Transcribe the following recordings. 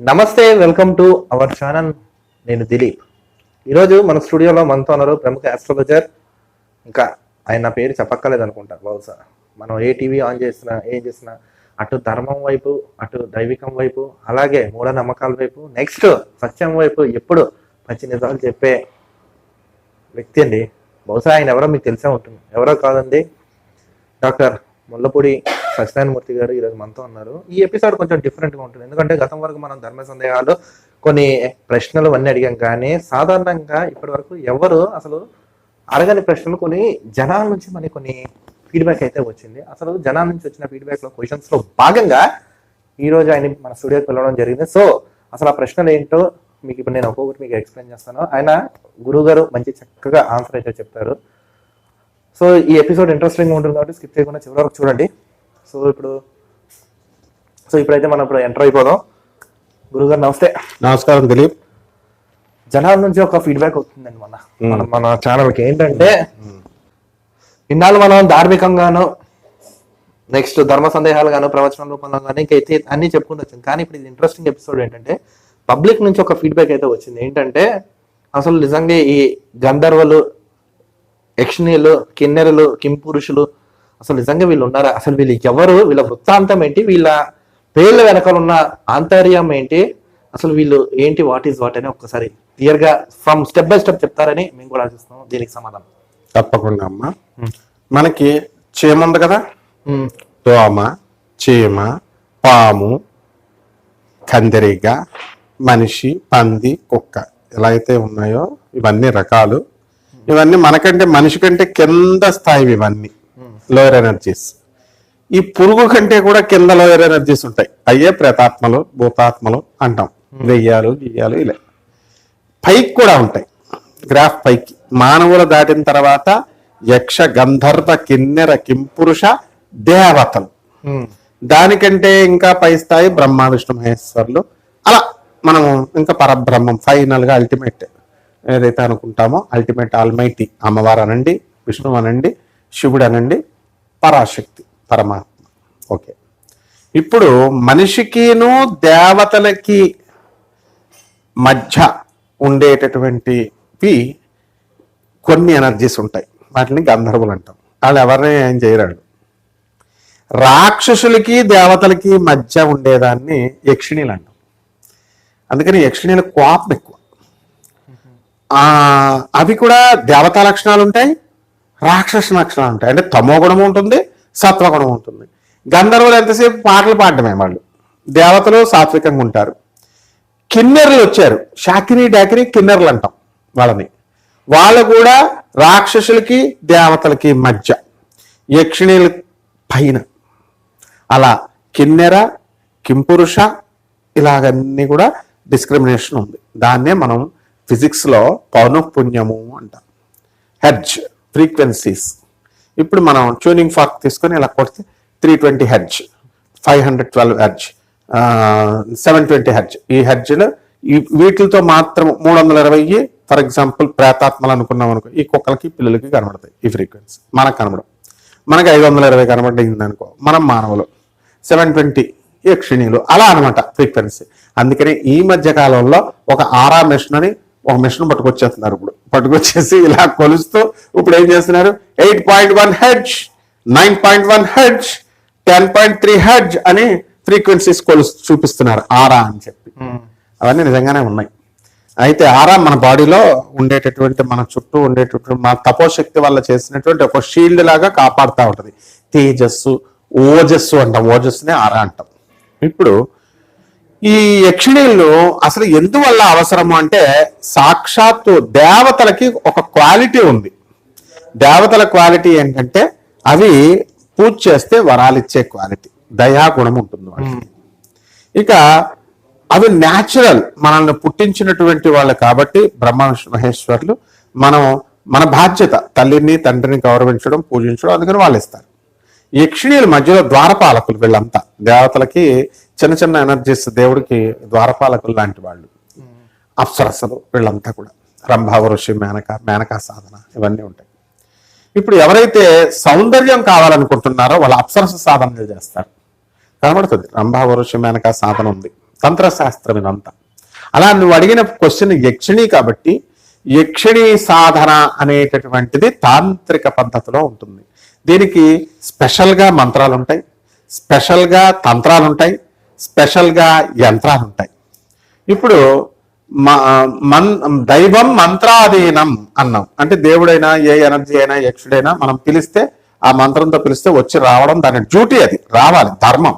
నమస్తే welcome to our channel. నేను దిలీప్. ఈరోజు మన స్టూడియోలో మనతో ఉన్నారు ప్రముఖ ఆస్ట్రాలజర్ ఇంకా ఆయన పేరు చెప్పక్కర్లేదు అనుకుంటా బహుశా. మనం ఏ టీవీ ఆన్ చేసినా ఏం చేసినా అటు ధర్మం వైపు అటు దైవికం వైపు అలాగే మూఢనమ్మకాల వైపు నెక్స్ట్ సత్యం వైపు ఎప్పుడు పచ్చి నిజాలు చెప్పే వ్యక్తి అండి. బహుశా ఆయన ఎవరో మీకు తెలిసే ఉంటుంది. ఎవరో కాదండి. డాక్టర్ ముల్లపూడి సత్యనారాయణమూర్తి గారు ఈరోజు మనతో ఉన్నారు. ఈ ఎపిసోడ్ కొంచెం డిఫరెంట్గా ఉంటుంది. ఎందుకంటే గతం వరకు మనం ధర్మ సందేహాలు కొన్ని ప్రశ్నలు అన్నీ అడిగాం. కానీ సాధారణంగా ఇప్పటి వరకు ఎవరు అసలు అడగని ప్రశ్నలు కొన్ని జనాల నుంచి మనకి కొన్ని ఫీడ్బ్యాక్ అయితే వచ్చింది. అసలు జనాల నుంచి వచ్చిన ఫీడ్బ్యాక్లో క్వశ్చన్స్లో భాగంగా ఈ రోజు ఆయన మన స్టూడియోకి వెళ్ళడం జరిగింది. సో అసలు ఆ ప్రశ్నలు ఏంటో మీకు ఇప్పుడు నేను ఒక్కొక్కటి మీకు ఎక్స్ప్లెయిన్ చేస్తాను. ఆయన గురువు గారు మంచి చక్కగా ఆన్సర్ అయితే చెప్తారు. సో ఈ ఎపిసోడ్ ఇంట్రెస్టింగ్ ఉంటుంది కాబట్టి స్కిప్ చేయకుండా చివరి వరకు చూడండి. సో ఇప్పుడు సో ఇప్పుడైతే మనం ఇప్పుడు ఎంటర్ అయిపోదాం. గురుగారు నమస్తే. నమస్కారం దిలీప్. జనాల నుంచి ఒక ఫీడ్బ్యాక్ వస్తుందండి మన మన మన ఛానల్కి ఏంటంటే ఇన్నాళ్ళు మనం ధార్మికంగాను నెక్స్ట్ ధర్మ సందేహాలు గాను ప్రవచనం రూపంలో కానీ ఇంకైతే అన్ని చెప్పుకుంటూ వచ్చాం. కానీ ఇప్పుడు ఇది ఇంట్రెస్టింగ్ ఎపిసోడ్ ఏంటంటే పబ్లిక్ నుంచి ఒక ఫీడ్బ్యాక్ అయితే వచ్చింది. ఏంటంటే అసలు నిజంగా ఈ గంధర్వలు యక్షిణీలు కిన్నెరలు కింపురుషులు అసలు నిజంగా వీళ్ళు ఉన్నారా? అసలు వీళ్ళు ఎవరు? వీళ్ళ వృత్తాంతం ఏంటి? వీళ్ళ పేర్ల వెనకాల ఉన్న ఆంతర్యం ఏంటి? అసలు వీళ్ళు ఏంటి? వాట్ ఈస్ వాట్ అని ఒక్కసారి క్లియర్గా ఫ్రమ్ స్టెప్ బై స్టెప్ చెప్తారని మేము కూడా ఆశిస్తున్నాం. దీనికి సమాధానం. తప్పకుండా అమ్మా. మనకి చీమ ఉంది కదా? దోమ చీమ పాము కందిరీగ మనిషి పంది కుక్క ఎలా అయితే ఉన్నాయో ఇవన్నీ రకాలు ఇవన్నీ మనకంటే మనిషి కంటే కింద స్థాయి ఇవన్నీ. లోయర్ ఎనర్జీస్ ఈ పురుగు కంటే కూడా కింద లోయర్ ఎనర్జీస్ ఉంటాయి. అయ్యే ప్రేతాత్మలు భూతాత్మలు అంటాం. దెయ్యాలు గియ్యాలు ఇలా. పైకి కూడా ఉంటాయి. గ్రాఫ్ పైకి. మానవులు దాటిన తర్వాత యక్ష గంధర్వ కిన్నెర కింపురుష దేవతలు దానికంటే ఇంకా పై స్థాయి బ్రహ్మ విష్ణు మహేశ్వర్లు. అలా మనము ఇంకా పరబ్రహ్మం ఫైనల్గా అల్టిమేట్ ఏదైతే అనుకుంటామో అల్టిమేట్ ఆల్మైటీ అమ్మవారు అనండి విష్ణువు అనండి శివుడు అనండి పరాశక్తి పరమాత్మ. ఓకే. ఇప్పుడు మనిషికిను దేవతలకి మధ్య ఉండేటటువంటివి కొన్ని ఎనర్జీస్ ఉంటాయి. వాటిని గంధర్వులు అంటాం. వాళ్ళు ఎవరిని ఏం చేయరాడు రాక్షసులకి దేవతలకి మధ్య ఉండేదాన్ని యక్షిణీలు అంటాం. అందుకని యక్షిణీల కోపం ఎక్కువ. అవి కూడా దేవతా లక్షణాలు ఉంటాయి రాక్షస లక్షణాలు ఉంటాయి. అంటే తమో గుణం ఉంటుంది సత్వగుణం ఉంటుంది. గంధర్వులు ఎంతసేపు పాటలు పాడటమే వాళ్ళు. దేవతలు సాత్వికంగా ఉంటారు. కిన్నెర్లు వచ్చారు. షాకిని డాకిని కిన్నెర్లు అంటాం వాళ్ళని. వాళ్ళు కూడా రాక్షసులకి దేవతలకి మధ్య యక్షిణీల పైన. అలా కిన్నెర కింపురుష ఇలాగన్నీ కూడా డిస్క్రిమినేషన్ ఉంది. దాన్నే మనం ఫిజిక్స్లో పౌనఃపుణ్యము అంట. Hertz frequencies. ఇప్పుడు మనం ట్యూనింగ్ ఫార్క్ తీసుకొని ఇలా కొడితే three twenty hertz five hundred twelve hertz seven twenty hertz. ఈ హెడ్జ్లో ఈ వీటితో మాత్రం మూడు వందల ఇరవై ఫర్ ఎగ్జాంపుల్ ప్రేతాత్మలు అనుకున్నాం అనుకో ఈ కుక్కలకి పిల్లలకి కనబడతాయి ఈ ఫ్రీక్వెన్సీ. మనకు కనబడం మనకి ఐదు వందల ఇరవై కనబడింది అనుకో మనం మానవులు. సెవెన్ ట్వంటీ యక్షిణీలు అలా అనమాట ఫ్రీక్వెన్సీ. అందుకని ఈ మధ్య కాలంలో ఒక ఆరా మిషన్ అని ఒక మిషన్ పట్టుకొచ్చేస్తున్నారు ఇప్పుడు. పట్టుకొచ్చేసి ఇలా కొలుస్తూ ఇప్పుడు ఏం చేస్తున్నారు? Eight point one hertz nine point one hertz ten point three hertz అని ఫ్రీక్వెన్సీస్ కొలు చూపిస్తున్నారు. ఆరా అని చెప్పి. అవన్నీ నిజంగానే ఉన్నాయి. అయితే ఆరా మన బాడీలో ఉండేటటువంటి మన చుట్టూ ఉండేటటువంటి మన తపోశక్తి వల్ల చేసినటువంటి ఒక షీల్డ్ లాగా కాపాడుతూ ఉంటది. తేజస్సు ఓజస్సు అంటాం. ఓజస్సునే ఆరా అంటాం. ఇప్పుడు ఈ యక్షిణీలు అసలు ఎందువల్ల అవసరము అంటే సాక్షాత్తు దేవతలకి ఒక క్వాలిటీ ఉంది. దేవతల క్వాలిటీ ఏంటంటే అవి పూజ చేస్తే వరాలిచ్చే క్వాలిటీ దయాగుణం ఉంటుంది వాళ్ళకి. ఇక అవి న్యాచురల్ మనల్ని పుట్టించినటువంటి వాళ్ళు కాబట్టి బ్రహ్మ మహేశ్వర్లు మనం మన బాధ్యత తల్లిని తండ్రిని గౌరవించడం పూజించడం అందుకని వాళ్ళు ఇస్తారు. యక్షిణీల మధ్యలో ద్వారపాలకులు వీళ్ళంతా దేవతలకి చిన్న చిన్న ఎనర్జీస్ దేవుడికి ద్వారపాలకులు లాంటి వాళ్ళు. అప్సరసలు వీళ్ళంతా కూడా. రంభావ ఋషి మేనక మేనకా సాధన ఇవన్నీ ఉంటాయి. ఇప్పుడు ఎవరైతే సౌందర్యం కావాలనుకుంటున్నారో వాళ్ళ అప్సరస సాధనలు చేస్తారు. కనబడుతుంది. రంభావ ఋషి సాధన ఉంది. తంత్రశాస్త్రం ఇదంతా. అలా నువ్వు అడిగిన క్వశ్చన్ యక్షిణి కాబట్టి యక్షిణి సాధన అనేటటువంటిది తాంత్రిక పద్ధతిలో ఉంటుంది. దీనికి స్పెషల్గా మంత్రాలు ఉంటాయి స్పెషల్గా తంత్రాలు ఉంటాయి స్పెషల్గా యంత్రాలు ఉంటాయి ఇప్పుడు మ- మన్ దైవం మంత్రాధీనం అన్నాం. అంటే దేవుడైనా ఏ ఎనర్జీ అయినా యక్షుడైనా మనం పిలిస్తే ఆ మంత్రంతో పిలిస్తే వచ్చి రావడం దాని డ్యూటీ అది. రావాలి ధర్మం.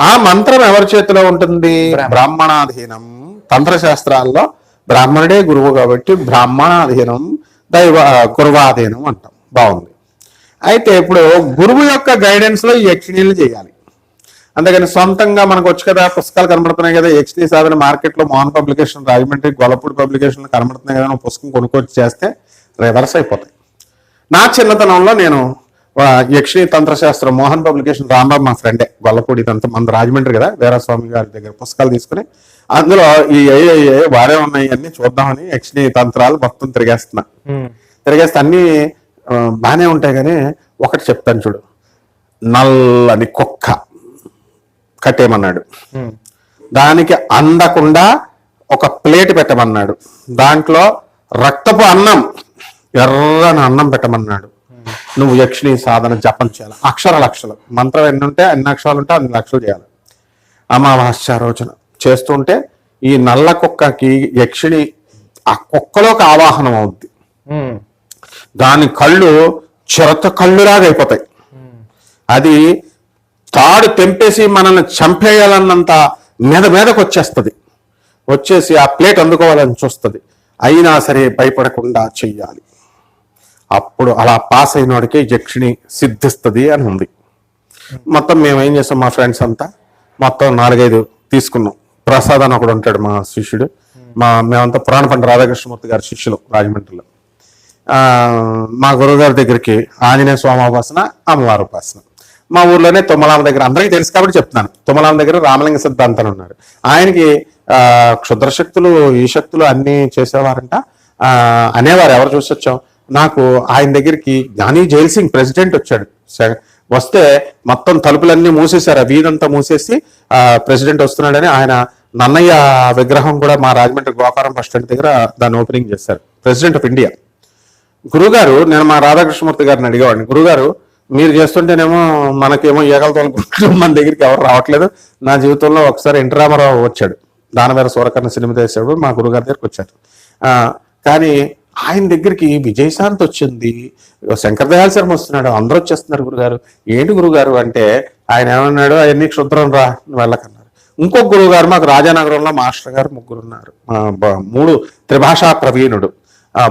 ఆ మంత్రం ఎవరి చేతిలో ఉంటుంది? బ్రాహ్మణాధీనం. తంత్రశాస్త్రాల్లో బ్రాహ్మణుడే గురువు కాబట్టి బ్రాహ్మణాధీనం దైవ గురువాధీనం అంటాం. బాగుంది. అయితే ఇప్పుడు గురువు యొక్క గైడెన్స్లో ఈ యక్షిణీలు చేయాలి. అందుకని సొంతంగా మనకు వచ్చి కదా పుస్తకాలు కనబడుతున్నాయి కదా యక్షిణీ సాధన మార్కెట్లో మోహన్ పబ్లికేషన్ రాజమండ్రి గొల్లపూడి పబ్లికేషన్ కనబడుతున్నాయి కదా పుస్తకం కొనుక్కొచ్చి చేస్తే రివర్స్ అయిపోతాయి. నా చిన్నతనంలో నేను యక్షిణీ తంత్రశాస్త్రం మోహన్ పబ్లికేషన్ రాంబాబు మా ఫ్రెండే గొల్లపూడి ఇదంతా మన రాజమండ్రి కదా వీరస్వామి గారి దగ్గర పుస్తకాలు తీసుకుని అందులో ఈ ఏ వారే ఉన్నాయి అన్ని చూద్దామని యక్షిణీ తంత్రాలు మొత్తం తిరిగేస్తున్నా. తిరిగేస్తే అన్ని బాగానే ఉంటాయి కానీ ఒకటి చెప్తాను చూడు. నల్లని కుక్క. కట్టేయమన్నాడు. దానికి అందకుండా ఒక ప్లేట్ పెట్టమన్నాడు. దాంట్లో రక్తపు అన్నం ఎర్రని అన్నం పెట్టమన్నాడు. నువ్వు యక్షిణి సాధన జపం చేయాలి. అక్షరాలు అక్షరాలు మంత్రం ఎన్ని ఉంటే అన్ని అక్షరాలు ఉంటే అన్ని లక్షలు చేయాలి. అమావాస్య రోజున చేస్తుంటే ఈ నల్ల కుక్కకి యక్షిణి ఆ కుక్కలోకి ఆవాహనం అవుద్ది. దాని కళ్ళు చిరత కళ్ళులాగా అయిపోతాయి. అది తాడు తెంపేసి మనల్ని చంపేయాలన్నంత మీద మీదకు వచ్చేస్తుంది. వచ్చేసి ఆ ప్లేట్ అందుకోవాలని చూస్తుంది. అయినా సరే భయపడకుండా చెయ్యాలి. అప్పుడు అలా పాస్ అయినోడికి యక్షిణి సిద్ధిస్తుంది అని ఉంది. మొత్తం మేము ఏం చేస్తాం మా ఫ్రెండ్స్ అంతా? మొత్తం నాలుగైదు తీసుకున్నాం. ప్రసాద్ అని ఒకడు ఉంటాడు మా శిష్యుడు. మా మేమంతా పురాణపంట రాధాకృష్ణమూర్తి గారి శిష్యులు రాజమండ్రిలో. మా గురువుగారి దగ్గరికి ఆంజనేయ స్వామి ఉపాసన అమ్మవారి ఉపాసన. మా ఊర్లోనే తుమ్మలామ దగ్గర అందరికీ తెలుసు కాబట్టి చెప్తున్నాను. తుమ్మలామ దగ్గర రామలింగ సిద్ధాంతం ఉన్నారు ఆయనకి క్షుద్రశక్తులు క్షుద్ర శక్తులు ఈ శక్తులు అన్నీ చేసేవారంట. అనేవారు ఎవరు చూసి వచ్చాం నాకు ఆయన దగ్గరికి జ్ఞాని జైల్ సింగ్ ప్రెసిడెంట్ వచ్చాడు. వస్తే మొత్తం తలుపులన్నీ మూసేశారు. ఆ వీధంతా మూసేసి ప్రెసిడెంట్ వస్తున్నాడని ఆయన నన్నయ్య విగ్రహం కూడా మా రాజమండ్రి గోకారం బస్ స్టాండ్ దగ్గర దాన్ని ఓపెనింగ్ చేశారు. President of India. గురుగారు నేను మా రాధాకృష్ణమూర్తి గారిని అడిగేవాడిని. గురుగారు మీరు చేస్తుంటేనేమో మనకేమో ఈగలతో మన దగ్గరికి ఎవరు రావట్లేదు. నా జీవితంలో ఒకసారి ఎన్టీ రామారావు వచ్చాడు. దానవేర సూరకర్ణ సినిమా చేశాడు మా గురుగారి దగ్గరికి వచ్చారు కానీ ఆయన దగ్గరికి విజయశాంతి వచ్చింది. శంకర్ దయాల్ శర్మ వస్తున్నాడు. అందరూ వచ్చేస్తున్నారు గురుగారు ఏంటి గురుగారు అంటే ఆయన ఏమన్నాడు? అవన్నీ క్షుద్రం రా వెళ్ళకన్నారు. ఇంకొక గురువు గారు మాకు రాజానగరంలో మాస్టర్ గారు ముగ్గురు ఉన్నారు మూడు త్రిభాషా ప్రవీణుడు.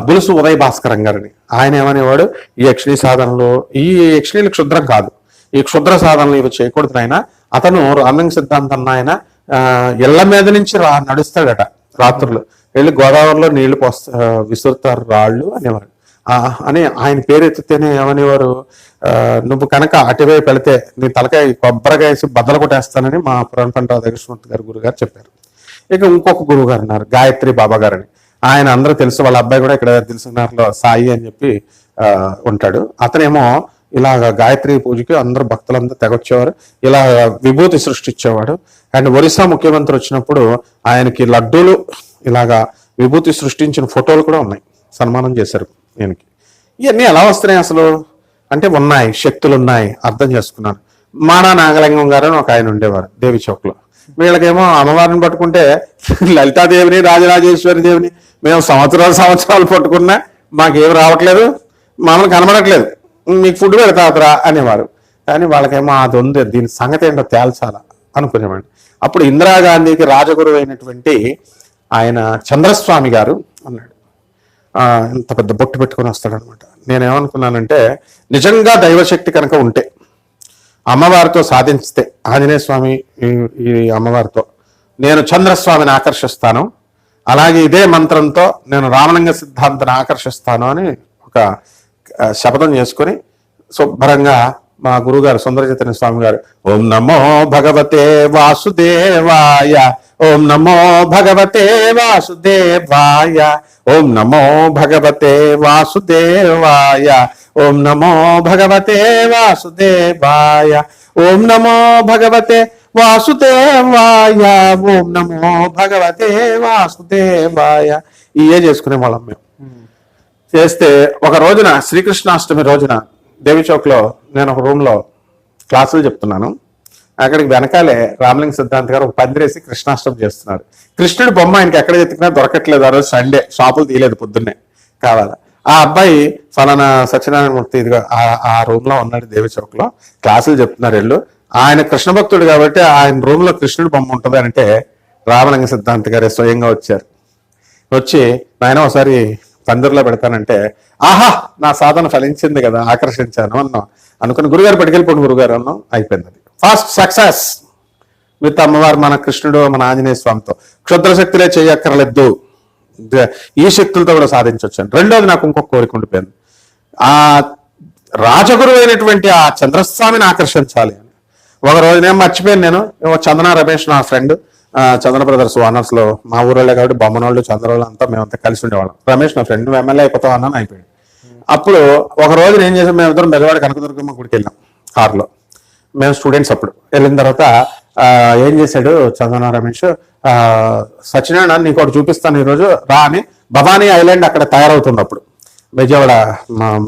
బులుసు ఉదయ్ భాస్కరం గారిని. ఆయన ఏమనేవాడు ఈ యక్షిణీ సాధనలు ఈ యక్షిణీలు క్షుద్రం కాదు. ఈ క్షుద్ర సాధనలు ఇవి చేయకూడదు ఆయన అతను రామలింగ సిద్ధాంతం ఆయన ఆ, ఇళ్ళ మీద నుంచి రా నడుస్తాడట రాత్రులు. వెళ్ళి గోదావరిలో నీళ్ళు పోస్తా విసురుతారు రాళ్ళు అనేవారు. ఆ, అని ఆయన పేరు ఎత్తితేనే ఏమనేవారు నువ్వు కనుక అటువైపు వెళితే నీ తలకాయ కొబ్బరిగా వేసి బద్దలు కొట్టేస్తానని మా పురాణ పంట రాధాకృష్ణమూర్తి గారి గురువు గారు చెప్పారు. ఇక ఇంకొక గురువు గారు ఉన్నారు గాయత్రి బాబా గారని. ఆయన అందరూ తెలుసు వాళ్ళ అబ్బాయి కూడా ఇక్కడ తెలుసుకున్నారులో సాయి అని చెప్పి ఉంటాడు. అతనేమో ఇలాగ గాయత్రి పూజకి అందరూ భక్తులందరూ తెగొచ్చేవారు. ఇలా విభూతి సృష్టించేవాడు. అండ్ ఒరిస్సా ముఖ్యమంత్రి వచ్చినప్పుడు ఆయనకి లడ్డూలు ఇలాగా విభూతి సృష్టించిన ఫోటోలు కూడా ఉన్నాయి. సన్మానం చేశారు ఈయనకి. ఇవన్నీ ఎలా వస్తున్నాయి అసలు? అంటే ఉన్నాయి శక్తులు ఉన్నాయి అర్థం చేసుకున్నాను. మానా నాగలింగం గారు అని ఒక ఆయన ఉండేవారు దేవి చౌక్లో. వీళ్ళకేమో అమ్మవారిని పట్టుకుంటే లలితాదేవిని రాజరాజేశ్వరి దేవిని మేము సంవత్సరాలు సంవత్సరాలు పట్టుకున్నా మాకేం రావట్లేదు మమ్మల్ని కనబడట్లేదు. మీకు ఫుడ్ పెడతారా అనేవారు. కానీ వాళ్ళకేమో అది ఉంది దీని సంగతి ఏంటో తేల్చాలా అనుకునేవాడిని. అప్పుడు ఇందిరాగాంధీకి రాజగురువు అయినటువంటి ఆయన చంద్రస్వామి గారు అన్నాడు. ఇంత పెద్ద బొట్టు పెట్టుకొని వస్తాడనమాట. నేనేమనుకున్నానంటే నిజంగా దైవశక్తి కనుక ఉంటే అమ్మవారితో సాధించితే ఆంజనేయ స్వామి ఈ- ఈ అమ్మవారితో నేను చంద్రస్వామిని ఆకర్షిస్తాను. అలాగే ఇదే మంత్రంతో నేను రామలింగ సిద్ధాంతాన్ని ఆకర్షిస్తాను అని ఒక శపథం చేసుకొని శుభ్రంగా మా గురుగారు సుందరచైతన్య స్వామి గారు ఓం నమో భగవతే వాసుదేవాయ ఓం నమో భగవతే వాసుదేవాయ ఓం నమో భగవతే వాసుదేవాయ. ఓం నమో భగవతే వాసుదేవాయ. ఓం నమో భగవతే వాసుదేవాయ. ఓం నమో భగవతే వాసుదేవాయ. ఇయే చేసుకునే వాళ్ళం మేము. చేస్తే ఒక రోజున శ్రీకృష్ణాష్టమి రోజున దేవి చౌక్లో నేను ఒక రూమ్లో క్లాసులు చెప్తున్నాను. అక్కడికి వెనకాలే రామలింగ సిద్ధాంత్ గారు ఒక పందిరేసి కృష్ణాష్టమి చేస్తున్నారు. కృష్ణుడి బొమ్మ ఆయనకి ఎక్కడ ఎత్తుకున్నా దొరకట్లేదు ఆ రోజు సండే షాపులు తీయలేదు పొద్దున్నే. కావాలా? ఆ అబ్బాయి ఫలానా సత్యనారాయణ మూర్తి ఇదిగో ఆ- ఆ రూమ్లో ఉన్నాడు దేవి చౌక్లో క్లాసులు చెప్తున్నారు వెళ్ళు. ఆయన కృష్ణ భక్తుడు కాబట్టి ఆయన రూమ్లో కృష్ణుడి బొమ్మ ఉంటుంది అంటే రామలింగ సిద్ధాంత్ గారే స్వయంగా వచ్చారు. వచ్చి నాయన ఒకసారి పందిరిలో పెడతానంటే ఆహా నా సాధన ఫలించింది కదా ఆకర్షించాను అన్నాం. అనుకుని గురుగారు పట్టుకెళ్ళిపోండి గురుగారు అన్నాం. అయిపోయింది అది. First success. విత్ అమ్మవారు మన కృష్ణుడు మన ఆంజనేయ స్వామితో. క్షుద్ర శక్తులే చేయక్కర్లేదు. ఈ శక్తులతో కూడా సాధించవచ్చు రెండోది నాకు ఇంకొక కోరిక ఉండిపోయింది. ఆ రాజగురు అయినటువంటి ఆ చంద్రస్వామిని ఆకర్షించాలి అని. ఒక రోజు నేను మర్చిపోయాను నేను. చందన రమేష్ నా ఫ్రెండ్. చంద్ర బ్రదర్స్ ఓనర్స్లో మా ఊరోళ్ళే కాబట్టి బొమ్మనోళ్ళు చంద్రోళ్ళు అంతా మేమంతా కలిసి ఉండేవాళ్ళం. రమేష్ నా ఫ్రెండ్ నువ్వు ఎమ్మెల్యే అయిపోతావు అన్నాను అయిపోయాడు అప్పుడు ఒక రోజు నేను చేసాం మేమిద్దరం మెదవాడ కనకదుర్గమ్మ గుడికి వెళ్ళాం కారులో. మేము స్టూడెంట్స్ అప్పుడు. వెళ్ళిన తర్వాత ఏం చేశాడు చందన రమేష్? సత్యనారాయణ నీకు ఒకటి చూపిస్తాను ఈరోజు రా అని. భవానీ ఐలాండ్ అక్కడ తయారవుతుంది అప్పుడు. విజయవాడ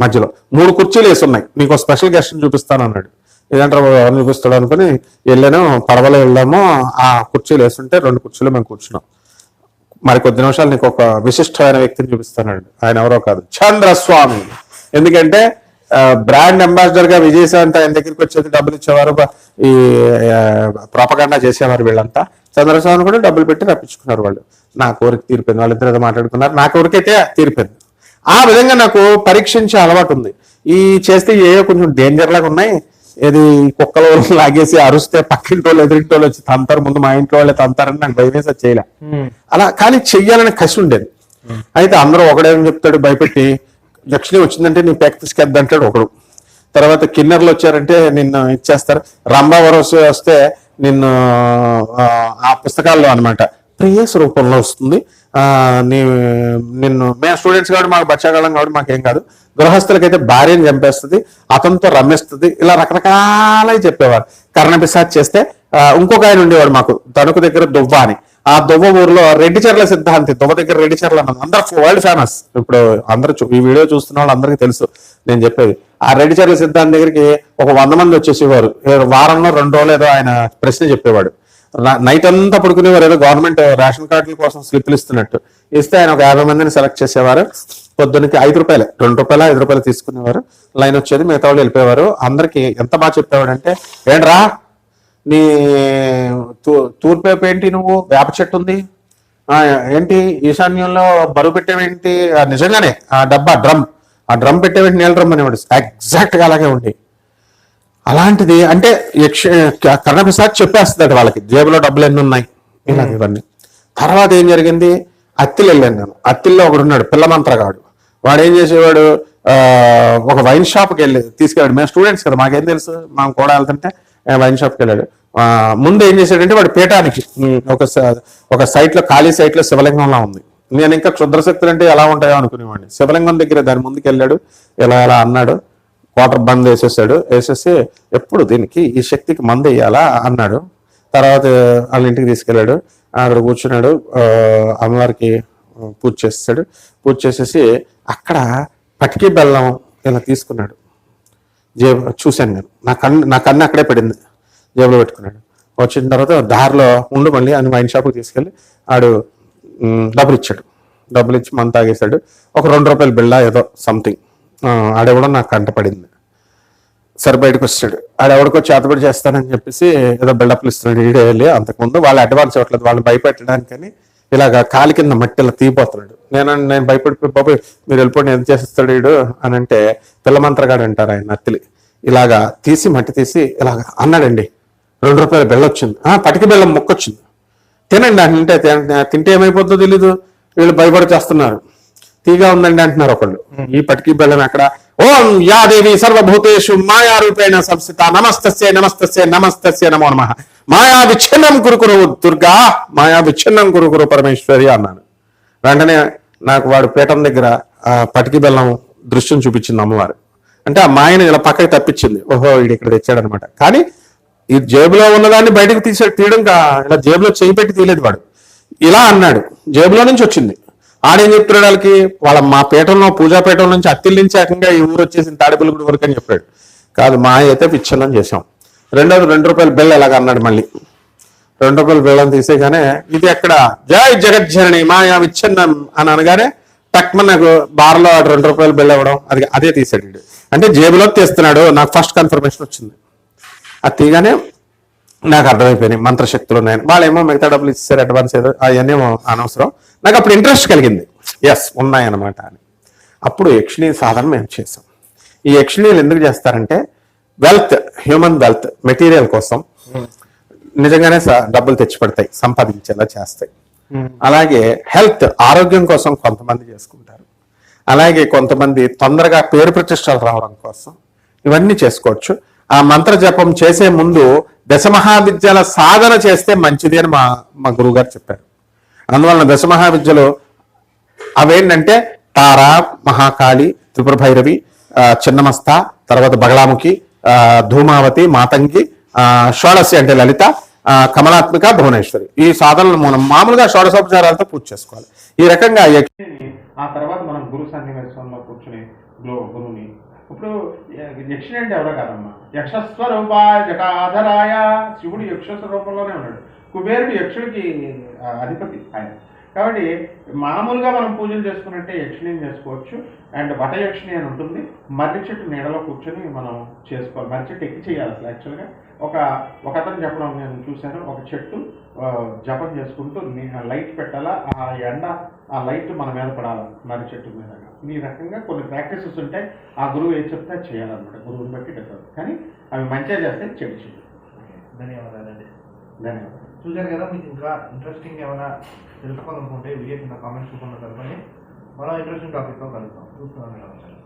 మధ్యలో. మూడు కుర్చీలు వేసి ఉన్నాయి నీకు ఒక స్పెషల్ గెస్ట్ చూపిస్తాను అన్నాడు. ఏదంటారు చూపిస్తాడు అనుకుని వెళ్ళాను. పడవలో వెళ్ళాము. ఆ కుర్చీలు వేస్తుంటే రెండు కుర్చీలు మేము కూర్చున్నాం. మరి కొద్ది నిమిషాలు నీకు ఒక విశిష్టమైన వ్యక్తిని చూపిస్తానండి ఆయన ఎవరో కాదు. చంద్రస్వామి. ఎందుకంటే బ్రాండ్ అంబాసిడర్గా విజయశాంతి ఆయన దగ్గరికి వచ్చేది డబ్బులు ఇచ్చేవారు. ఈ ప్రాపగాండా చేసేవారు వీళ్ళంతా. చంద్రస్వామి కూడా డబ్బులు పెట్టి రప్పించుకున్నారు వాళ్ళు. నా కోరిక తీరిపోయింది. వాళ్ళిద్దరు ఏదో మాట్లాడుకున్నారు. నా కోరికైతే తీరిపోయింది. ఆ విధంగా నాకు పరీక్షించే అలవాటు ఉంది. ఈ చేస్తే ఏ కొంచెం డేంజర్ లాగా ఉన్నాయి. ఏది కుక్కలు లాగేసి అరుస్తే పక్కింటి వాళ్ళు ఎదురింటి వాళ్ళు వచ్చి తంతారు. ముందు మా ఇంట్లో వాళ్ళే తంతారని నాకు భయం వేసి చేయలే. అలా కానీ చెయ్యాలని కసి ఉండేది. అయితే అందరూ ఒకడేమని చెప్తాడు భయపెట్టి దక్షిణ వచ్చిందంటే నీ ప్యాక్ తీసుకెద్దంటాడు ఒకడు. తర్వాత కిన్నర్లు వచ్చారంటే నిన్ను ఇచ్చేస్తారు. రంభావరస వస్తే నిన్ను ఆ, పుస్తకాల్లో అనమాట ప్రేయస్ రూపంలో వస్తుంది. నీ నిన్ను మేము స్టూడెంట్స్ కాబట్టి మాకు బచ్చాకాలం కాబట్టి మాకేం కాదు. గృహస్థులకైతే భార్యను చంపేస్తుంది అతనితో రమ్మేస్తుంది ఇలా రకరకాలై చెప్పేవారు. కర్ణపిసాద్ చేస్తే ఇంకొక ఆయన ఉండేవాడు మాకు తణుకు దగ్గర దువ్వ అని. ఆ దువ్వ ఊర్లో రెడ్డి చెర్ల సిద్ధాంతి దువ్వ దగ్గర రెడ్డి చెర్ల అందరు వరల్డ్ ఫేమస్ ఇప్పుడు అందరు చూ- ఈ వీడియో చూస్తున్న వాళ్ళు అందరికీ తెలుసు నేను చెప్పేది. ఆ రెడ్డి చెర్ల సిద్ధాంతి దగ్గరికి ఒక వంద మంది వచ్చేసేవారు. వారంలో రెండు రోజులు ఏదో ఆయన ప్రశ్న చెప్పేవాడు. నైట్ అంతా పడుకునేవారు. ఏదో గవర్నమెంట్ రేషన్ కార్డుల కోసం స్లిప్లు ఇస్తున్నట్టు. ఇస్తే ఆయన ఒక యాభై మందిని సెలెక్ట్ చేసేవారు. పొద్దునకి ఐదు రూపాయలు రెండు రూపాయలు ఐదు రూపాయలు తీసుకునేవారు. లైన్ వచ్చేది మిగతా వాళ్ళు వెళ్ళిపోయేవారు. అందరికి ఎంత బాగా చెప్పేవాడు అంటే ఏంట్రా నీ తూ- తూర్పు వైపు ఏంటి నువ్వు? వేప చెట్టు ఉంది. ఏంటి? ఈశాన్యంలో బరువు పెట్టేవేంటి? నిజంగానే ఆ డబ్బా డ్రమ్. ఆ డ్రమ్ పెట్టేవేంటి? నీళ్ళ డ్రమ్ అనేవాడు. ఎగ్జాక్ట్గా అలాగే ఉంది అలాంటిది అంటే యక్ష కర్ణప్రసాద్ చెప్పేస్తుంది వాళ్ళకి జేబులో డబ్బులు ఎన్ని ఉన్నాయి? ఇలాగ ఇవన్నీ. తర్వాత ఏం జరిగింది? అత్తిలు వెళ్ళాను నేను. అత్తిల్లో ఒకడు ఉన్నాడు పిల్లమంత్రగాడు. వాడు ఏం చేసేవాడు? ఒక వైన్ షాప్కి వెళ్ళి తీసుకెళ్ళాడు. మేము స్టూడెంట్స్ కదా మాకేం తెలుసు? మనం కూడా వెళ్తుంటే వైన్ షాప్కి వెళ్ళాడు. ముందు ఏం చేశాడంటే వాడు పీఠానికి ఒక ఒక సైట్లో ఖాళీ సైట్లో శివలింగంలా ఉంది. నేను ఇంకా క్షుద్రశక్తులు అంటే ఎలా ఉంటాయో అనుకునేవాడిని. శివలింగం దగ్గర దాని ముందుకు వెళ్ళాడు ఇలా ఎలా అన్నాడు వాటర్ బంద్ వేసేసాడు వేసేసి ఎప్పుడు దీనికి ఈ శక్తికి మందు వేయాలా అన్నాడు. తర్వాత వాళ్ళ ఇంటికి తీసుకెళ్ళాడు అక్కడ కూర్చున్నాడు అమ్మవారికి పూజ చేస్తాడు పూజ చేసేసి అక్కడ పటికి బెల్లం ఇలా తీసుకున్నాడు. జేబు చూశాను నేను. నా కన్ను నా కన్ను అక్కడే పడింది. జేబులో పెట్టుకున్నాడు. వచ్చిన తర్వాత దారిలో ఉండు మళ్ళీ అని వైన్ షాప్కి తీసుకెళ్ళి ఆడు డబ్బులు ఇచ్చాడు డబ్బులు ఇచ్చి మంత తాగేశాడు. ఒక రెండు రూపాయల బిళ్ళ ఏదో సంథింగ్ ఆడెవడో నాకు కంటపడింది సరే బయటకు వచ్చాడు. ఆడెవడికో చేతబడి చేస్తానని చెప్పేసి ఏదో బిల్డప్లు ఇస్తున్నాడు. ఈడే వెళ్ళి అంతకుముందు వాళ్ళు అడ్వాన్స్ ఇవ్వట్లేదు. వాళ్ళని భయపెట్టడానికని ఇలాగ కాలి కింద మట్టి ఇలా తీపోతున్నాడు నేను నేను భయపడిపోయి బాబు మీరు వెళ్ళిపోండి ఎంత చేస్తాడు వీడు? అని అంటే పిల్లమంత్రగాడు అంటారు ఆయన నత్తిలి ఇలాగా తీసి మట్టి తీసి ఇలాగ అన్నాడండి. రెండు రూపాయల బెల్ల వచ్చింది ఆ పటికి బెల్లం మొక్క వచ్చింది తినండి అంటే తింటే ఏమైపోతుందో తెలీదు. వీళ్ళు భయపడి చేస్తున్నారు. తీగా ఉందండి అంటున్నారు ఒకళ్ళు. ఈ పటికి బెల్లం ఎక్కడ? ఓం యా దేవి సర్వభూతేషు మాయా రూపేణ సంస్థిత నమస్తస్య నమస్తస్య నమస్తస్య నమో నమ. మాయా విచ్ఛిన్నం కురుకురు దుర్గా మాయా విచ్ఛిన్నం కురుకురు పరమేశ్వరి అన్నాను. వెంటనే నాకు వాడు పీఠం దగ్గర ఆ పటికి బెల్లం దృశ్యం చూపించింది అమ్మవారు. అంటే ఆ మాయను ఇలా పక్కకి తప్పించింది. ఓహో వీడు ఇక్కడ తెచ్చాడనమాట. కానీ ఈ జేబులో ఉన్నదాన్ని బయటకు తీసే తీయడం కా ఇలా జేబులో చేయి పెట్టి తీయలేదు వాడు. ఇలా అన్నాడు. జేబులో నుంచి వచ్చింది. ఆడేం చెప్తున్నాడు వాళ్ళకి వాళ్ళ మా పీఠంలో పూజాపీఠం నుంచి అత్తిల్ నుంచి ఏకంగా ఈ ఊరు వచ్చేసిన తాడేపల్లిగూడి వరకు అని చెప్పాడు. కాదు మా అయితే విచ్ఛిన్నం చేసాం రెండోది రెండు రూపాయల బిల్ ఎలాగ అన్నాడు మళ్ళీ. రెండు రూపాయల బిల్లం తీసేగానే ఇది ఎక్కడ? జై జగజ్జనని మా విచ్ఛిన్నం అని అనగానే టక్మన్ నాకు బార్లో రెండు రూపాయల బిల్ ఇవ్వడం అది అదే తీసాడు అంటే జేబులో తీస్తున్నాడు. నాకు ఫస్ట్ కన్ఫర్మేషన్ వచ్చింది. అది తీయగానే నాకు అర్థమైపోయినాయి మంత్రశక్తులు ఉన్నాయని. వాళ్ళేమో మిగతా డబ్బులు ఇచ్చారు అడ్వాన్స్ ఏదో అవన్నీ అనవసరం. నాకు అప్పుడు ఇంట్రెస్ట్ కలిగింది. ఎస్ ఉన్నాయన్నమాట అని. అప్పుడు యక్షిణీ సాధన మేము చేసాం. ఈ యక్షిణీలు ఎందుకు చేస్తారంటే వెల్త్ హ్యూమన్ వెల్త్ మెటీరియల్ కోసం నిజంగానే డబ్బులు తెచ్చి పెడతాయి సంపాదించేలా చేస్తాయి. అలాగే హెల్త్ ఆరోగ్యం కోసం కొంతమంది చేసుకుంటారు. అలాగే కొంతమంది తొందరగా పేరు ప్రతిష్టలు రావడం కోసం ఇవన్నీ చేసుకోవచ్చు. ఆ మంత్ర జపం చేసే ముందు దశమహావిద్యల సాధన చేస్తే మంచిది అని మా మా గురువుగారు చెప్పారు. అందువలన దశమహావిద్యలు అవేంటంటే తార మహాకాళి త్రిపుర భైరవి చిన్నమస్త తర్వాత బగళాముఖి ధూమావతి మాతంగి షోడసి అంటే లలిత కమలాత్మిక భువనేశ్వరి. ఈ సాధనలు మనం మామూలుగా షోడశోపచారాలతో పూజ చేసుకోవాలి. ఈ రకంగా ఆ తర్వాత మనం గురు సన్నివేశంలో కూర్చుని గురువుని ఇప్పుడు యక్షిణి అంటే ఎవరో కాదమ్మా? యక్షస్వరూపాయ జటాధరాయ శివుడు యక్ష రూపంలోనే ఉన్నాడు. కుబేరుడు యక్షుడికి అధిపతి ఆయన. కాబట్టి మామూలుగా మనం పూజలు చేసుకున్నట్టే యక్షిణిని చేసుకోవచ్చు. అండ్ వటయక్షిణి అని ఉంటుంది. మర్రి చెట్టు నీడలో కూర్చొని మనం చేసుకోవాలి. మర్రి చెట్టు ఎక్కి చేయాలి అసలు యాక్చువల్గా. ఒక ఒక అతను చెప్పడం నేను చూశాను. ఒక చెట్టు జపం చేసుకుంటూ లైట్ పెట్టాలా? ఆ ఎండ ఆ లైట్ మన మీద పడాలి మర్రి చెట్టు మీద. ఈ రకంగా కొన్ని ప్రాక్టీసెస్ ఉంటాయి ఆ గురువు ఏం చెప్తే చేయాలన్నమాట. గురువుని బట్టి డిఫరెంట్ కానీ అవి మంచిగా చేస్తే చెడు చేయదు ధన్యవాదాలండి. ధన్యవాదాలు. చూశారు కదా మీకు ఇంకా ఇంట్రెస్టింగ్ ఏమైనా తెలుసుకోవాలనుకుంటే వీడియో కింద కామెంట్స్ రూపంలో కలపండి మరో ఇంట్రెస్టింగ్ టాపిక్తో కలుద్దాం. చూస్తున్నాను